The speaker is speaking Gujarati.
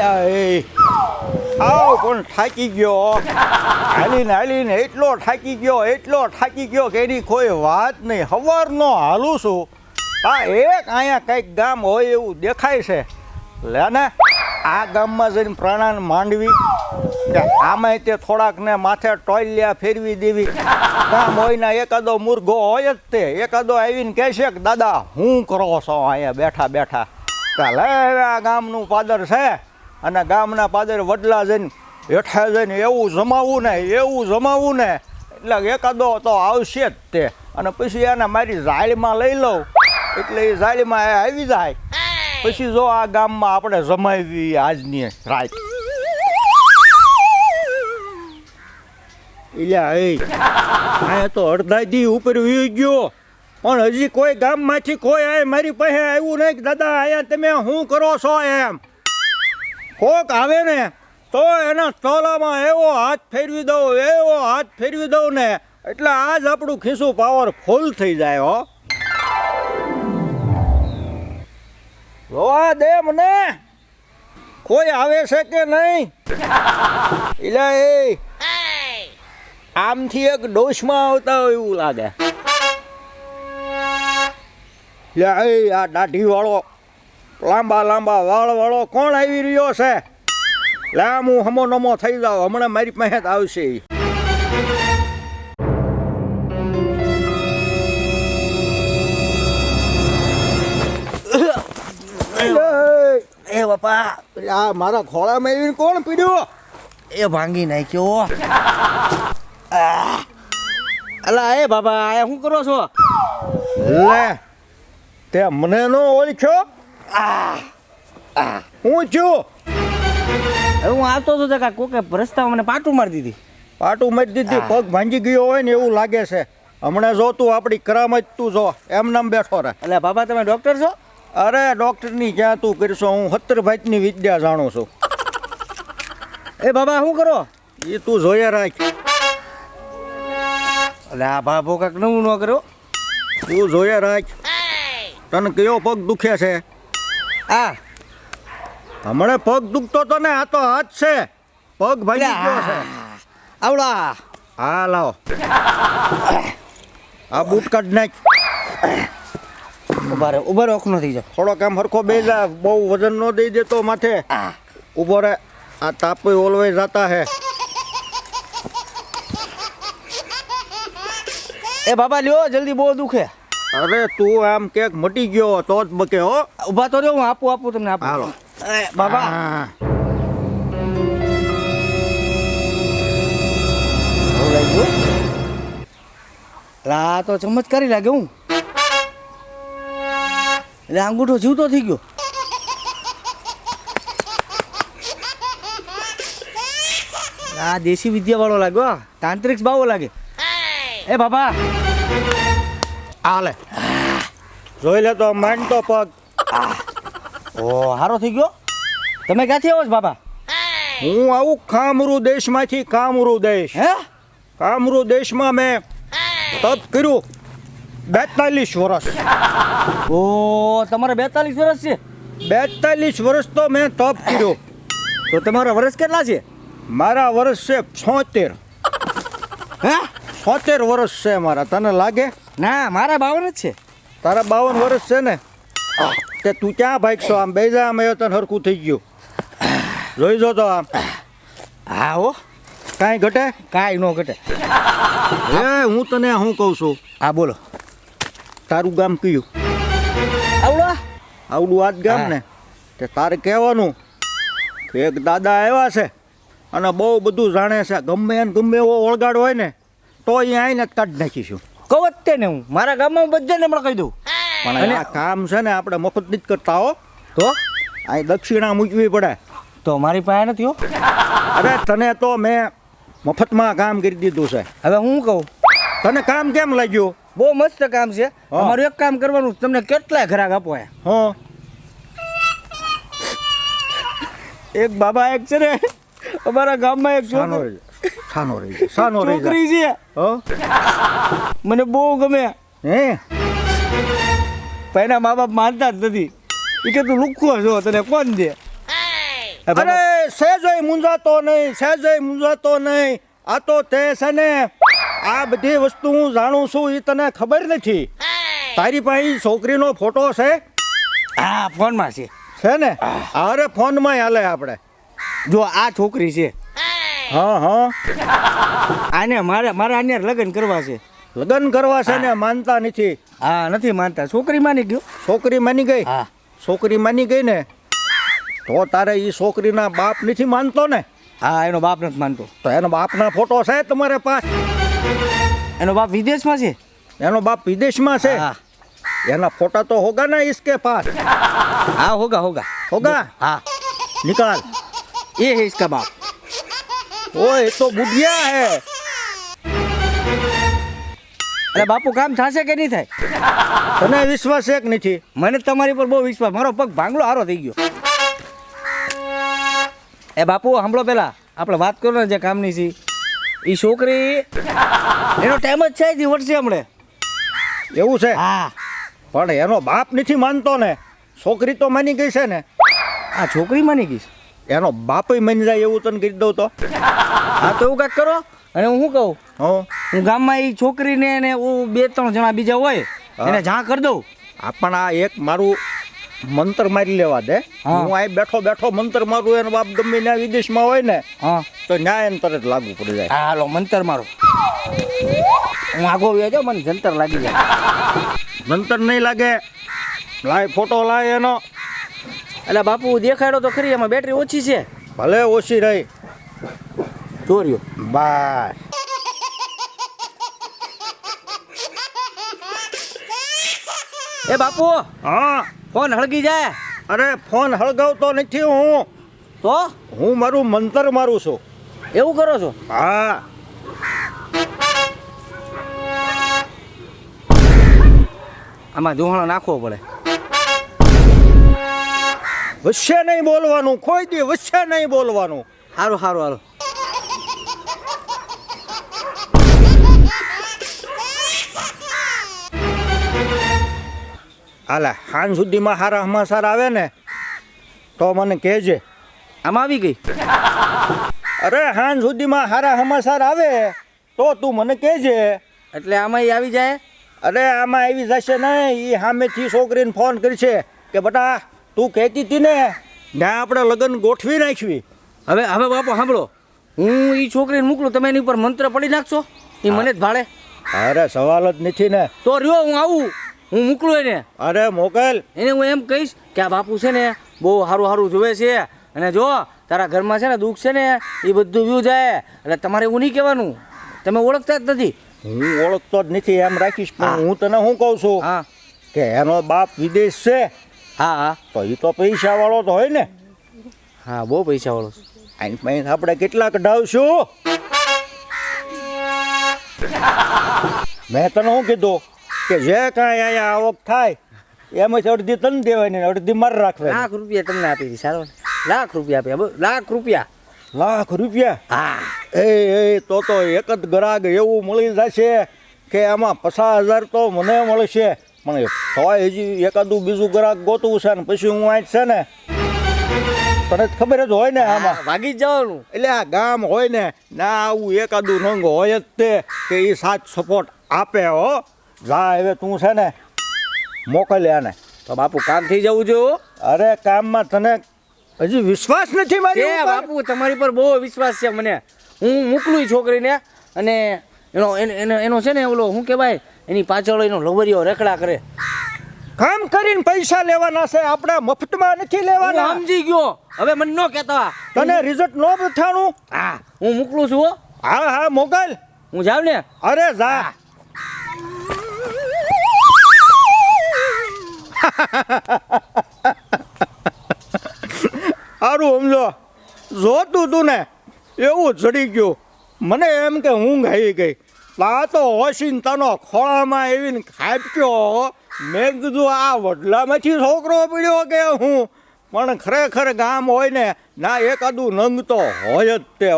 યા આવ પણ થાકી ગયો? હાલીને હાલીને એટલો થાકી ગયો, એટલો થાકી ગયો કે એની કોઈ વાત નહીં. સવારનો હાલું છું. આ એક અહીંયા કંઈક ગામ હોય એવું દેખાય છે. લે ને, આ ગામમાં જઈને પ્રાણાને માંડવી. કે આમાંય તે થોડાકને માથે ટોયલિયા ફેરવી દેવી. ગામ હોય એકાદો મુર્ગો હોય જ તે. એકાદો આવીને કહેશે કે, દાદા, હું કરો છો અહીંયા બેઠા બેઠા? હવે આ ગામનું પાદર છે. અને ગામના પાદર વડલા જઈને, હેઠા જઈને એવું જમાવું ને, એવું જમાવું ને, એટલે એકાદો તો આવશે જ તે. અને પછી એને મારી જાળીમાં લઈ લઉં. એટલે એ જાળીમાં એ આવી જાય. પછી જો આ ગામમાં આપણે જમાવી આજની રાત. ઇલ્યા એ, આ તો અડધા દી ઉપર વી ગયો. પણ હજી કોઈ ગામમાંથી કોઈ આ મારી પાસે આવ્યું નહીં દાદા, અહીંયા તમે શું કરો છો એમ? કોક આવે ને, તો એના તોલામાં એવો હાથ ફેરવી દઉં, એવો હાથ ફેરવી દઉં ને, એટલે આજ આપણું ખીસું પાવર ફૂલ થઈ જાય, હો. રોવા દે મને. કોઈ આવે છે કે નહીં? એટલે એ, આમથી એક ડોશમાં આવતા હોય એવું લાગે. લે એ, આ દાઢી વાળો લાંબા લાંબા વાળ વાળો કોણ આવી રહ્યો છે? લે હું હમો નમો થઈ જાઉં હમણાં મારી પાસે આવશે. એ બાપા. આ મારા ખોળામાં આવીને કોણ પીડ્યો? એ ભાંગી નાખ્યો અલા એ બાબા આ શું કરો છો? લે તે મને નો ઓળખ્યો? હું છું? હવે હું આવતો હતો તો કોકે રસ્તામાં મને પાટું મારી દીધી. પાટું મારી દીધી પગ ભાંજી ગયો હોય ને એવું લાગે છે. હમણાં જો તું આપણી કરામત તું જો એમ નામ બેઠો રહે. એટલે બાબા તમે ડૉક્ટર છો? અરે ડૉક્ટરની જ્યાં તું કરશો હું સત્તર ભાઈની વિદ્યા જાણું છું. એ બાબા શું કરો? એ તું જોયા રાખ. એટલે આ બાબો કાંક નવું ન કર્યો. તું જોયા રાખ. તને કયો પગ દુખે છે? આ. હમણાં પગ દુખતો તો ને આ તો હાથ છે. પગ ભાઈ ગયો છે. આવડા. હા લાવો. આ બૂટ કાઢ નાખ. ઊભા રહે ઊભા રહે ઓખનો થઈ જાય થોડોક આમ હરખો બે જા બહુ વજન ન દઈ દેતો માથે. ઊભો રે આ તાપ ઓલવેઝ જતા હે. એ બાબા લ્યો જલ્દી બહુ દુખે. અરે તું આમ કેક મટી ગયો તો જ બકે હો. ઊભા તો રહ્યો હું આપું આપું તમને આપું. હાલો. એ બાબા. એટલે તો ચમત્કારી લાગે હું. એટલે અંગૂઠો જીવતો થઈ ગયો. આ દેશી વિદ્યા વાળો લાગ્યો. તાંત્રિક બાવો લાગે. એ બાબા. હાલે જોઈ લે તો માંડ તો પગ. ઓ હારો થઈ ગયો? તમે ક્યાંથી આવો છો બાબા હું આવું કામરૂ દેશમાંથી કામરૂ દેશ. હે? કામરૂ દેશમાં મેં તપ કર્યું. બેતાલીસ વર્ષ ઓ તમારે બેતાલીસ વર્ષ છે? બેતાલીસ વર્ષ તો મેં તપ કર્યું. તો તમારા વર્ષ કેટલા છે? મારા વર્ષ છે છોતેર. હે? છોતેર વર્ષ છે મારા. તને લાગે? ના મારા બાવન જ છે. તારા બાવન વર્ષ છે ને? તે તું ક્યાં ભાગશો? આમ બેજા આમ આવ્યો તને હરખું થઈ ગયું. જોઈ જો તો આમ. હા હો. કાંઈ ઘટે? કાંઈ ન ઘટે. એ હું તને શું કહું છું? હા બોલો. તારું ગામ કયું? આવડું? આવડું આજ ગામ ને? તે તારે કહેવાનું. કે એક દાદા આવ્યા છે અને બહુ બધું જાણે છે. ગમે એને ગમે એવો ઓળગાડ હોય ને તો આવીને જ કાઢી નાખીશું. કહું જ ને હું. મારા ગામમાં બધાને હમણાં કહી દઉં. પણ આ કામ છે ને આપણે મફત જ કરતા હો. તો? અહીં દક્ષિણા મૂકવી પડે. તો મારી પાસે નથી હો. અરે તને તો મેં મફતમાં કામ કરી દીધું છે. હવે હું કહું? તને કામ કેમ લાગ્યું? બહુ મસ્ત કામ છે. અમારું એક કામ કરવાનું તમને કેટલાય ખરાક આપો હે હં. એક બાબા એક છે ને. અમારા ગામમાં એક છોકરી. સાનો રહી. સાનો રહી. છોકરી છે. હો? મને બહુ ગમે. હે? પણ મા બાપ માનતા જ નથી. એ કે તું લુખો છો તને કોણ દે? અરે સહેજય મૂંઝાતો નહીં સહેજય મૂંઝાતો નહીં. આ તો તે છે ને આ બધી વસ્તુ હું જાણું છું એ તને ખબર નથી. તારી પાસે છોકરીનો ફોટો છે? હા ફોનમાં છે. છે ને? અરે ફોનમાં હાલે આપણે. જો આ છોકરી છે. હા હા. આને મારે મારે આને લગ્ન કરવા છે. લગ્ન કરવા છે ને માનતા નથી. હા નથી માનતા. છોકરી માની ગયો? છોકરી માની ગઈ? હા. છોકરી માની ગઈ ને તો તારે એ છોકરીના બાપ નથી માનતો ને? હા એનો બાપ નથી માનતો. તો એનો બાપના ફોટો છે તમારે પાસ? એનો બાપ વિદેશમાં છે? એનો બાપ વિદેશમાં છે? એના ફોટા તો હોગા ને ઈસકે પાસ? હા હોગા હોગા. હોગા? હા. નિકાલ. એ હે ઈસકા બાપ. ઓય એ તો બુઢિયા હે. અરે બાપુ કામ થશે કે નહીં થાય? તને વિશ્વાસ એક નથી. મને તમારી પર બહુ વિશ્વાસ. મારો પગ ભાંગલો હારો થઈ ગયો. એ બાપુ સાંભળો પેલા. આપણે વાત કરો ને જે કામની છે. એ છોકરી એનો ટાઈમ જ છે જ વર્ષે હમણે. એવું છે? હા. પણ એનો બાપ નથી માનતો ને. છોકરી તો માની ગઈ છે ને. આ છોકરી માની ગઈ છે? એનો બાપય માની જાય એવું તને કહી દઉં તો? હા તો એવું કાંઈક કરો. અને હું શું કહું? હો. હું ગામમાં એ છોકરીને ને હું બે ત્રણ જણા બીજા હોય એને જાણ કરી દઉં. આ પણ આ એક મારું મંતર મારી લેવા દે. હું. આ બેઠો બેઠો મંતર મારું એનો બાપ ગમે ત્યાં વિદેશમાં હોય ને હા. તો ન્યાય અંતર તરત લાગુ પડી જાય. હા હાલો મંતર મારો. હું આગો વ્યો જાઉં મને જંતર લાગી જાય. મંતર નહીં લાગે. લાય ફોટો લાય એનો. એટલે બાપુ દેખાડો તો ખરી એમાં બેટરી ઓછી છે. ભલે ઓછી રહી. ચોર્યો. બસ એ બાપુ હા. ફોન હળગી જાય? અરે ફોન હળગાવતો નથી હું. તો? હું મારું મંતર મારું છું. એવું કરો છો? હા. આમાં ધોહાણો નાખવો પડે. વચ્ચે નહીં બોલવાનું કોઈ દી વચ્ચે નહીં બોલવાનું. સારું સારું હાલો હાલે હાન સુધીમાં સારા સમાચાર આવે ને તો મને કહેજે. આમાં આવી ગઈ? અરે હાન સુધીમાં સારા સમાચાર આવે તો તું મને કહેજે. એટલે આમાં આવી જાય? અરે આમાં આવી જશે નહીં એ સામેથી છોકરીને ફોન કરશે કે બટા તું કહેતી હતી ને ને આપણે લગ્ન ગોઠવી નાખવી. હવે હવે બાપુ સાંભળો. હું એ છોકરીને મોકલું તમે એની ઉપર મંત્ર પડી નાખશો? એ મને જ ભાડે અરે સવાલ જ નથી ને. તો રહ્યો હું આવું. હું મોકલું એને. અરે મોકલ. એને હું એમ કહીશ કે આ બાપુ છે ને બહુ સારું સારું જોવે છે. અને જો તારા ઘરમાં છે ને દુઃખ છે ને એ બધું વ્યૂ જાય. એટલે તમારે એવું નહીં કહેવાનું. તમે ઓળખતા જ નથી. હું ઓળખતો જ નથી એમ રાખીશ. પણ હું તને શું કહું છું? હા. કે એનો બાપ વિદેશ છે. હા હા. તો એ તો પૈસા વાળો તો હોય ને. હા બહુ પૈસા વાળો. આપણે કેટલા કઢાવશું મેં તને શું કીધું? કે જે કાંઈ અહીંયા આવક થાય એમાંથી અડધી તને દેવાની ને અડધી મારે રાખવાની. લાખ રૂપિયા તમને આપી દઈશ સારો. લાખ રૂપિયા આપ્યા લાખ રૂપિયા. લાખ રૂપિયા? હા. એ એ તો તો એક જ ગ્રાહક એવું મળી જશે કે આમાં પચાસ હજાર તો મને મળશે. પણ તોય હજી એકાદું બીજું ગ્રાહક ગોતવું છે ને પછી હું આજ છે ને તને જ ખબર જ હોય ને આમાં. ભાગી જ જવાનું. એટલે આ ગામ હોય ને ના આવું એકાદું નંગ હોય જ તે કે એ સાથ સપોર્ટ આપે હો. જા હવે તું છે ને મોકલે આને. તો બાપુ કામ થઈ જવું જોઈએ અરે કામમાં તને હજી વિશ્વાસ નથી મારી બાપુ તમારી પર બહુ વિશ્વાસ છે મને. હું મોકલું છોકરીને અને એનો એનો- એનો એનો છે ને ઓલો શું કહેવાય એની પાછળ એનો લવરિયો રેકડા કરે. કામ કરીને પૈસા લેવાના છે આપણે મફતમાં નથી લેવાના. સમજી ગયો. હવે મને ન કહેતા. તને રિઝલ્ટ નો બથાણું હા હું મોકલું છું હો. હા હા મોકલ. હું જાઉં ને? અરે જા. સારું સમજો. જોતું તું ને એવું જડી ગયું. મને એમ કે ઊંઘ આવી ગઈ. આ તો ઓશિંતાનો ખોળામાં એવીને ખાપ્યો મેં કીધું, આ વડલામાંથી છોકરો પીડ્યો કે હું? પણ ખરેખર ગામ હોય ને, ના એકાદું નંગ તો હોય જ તે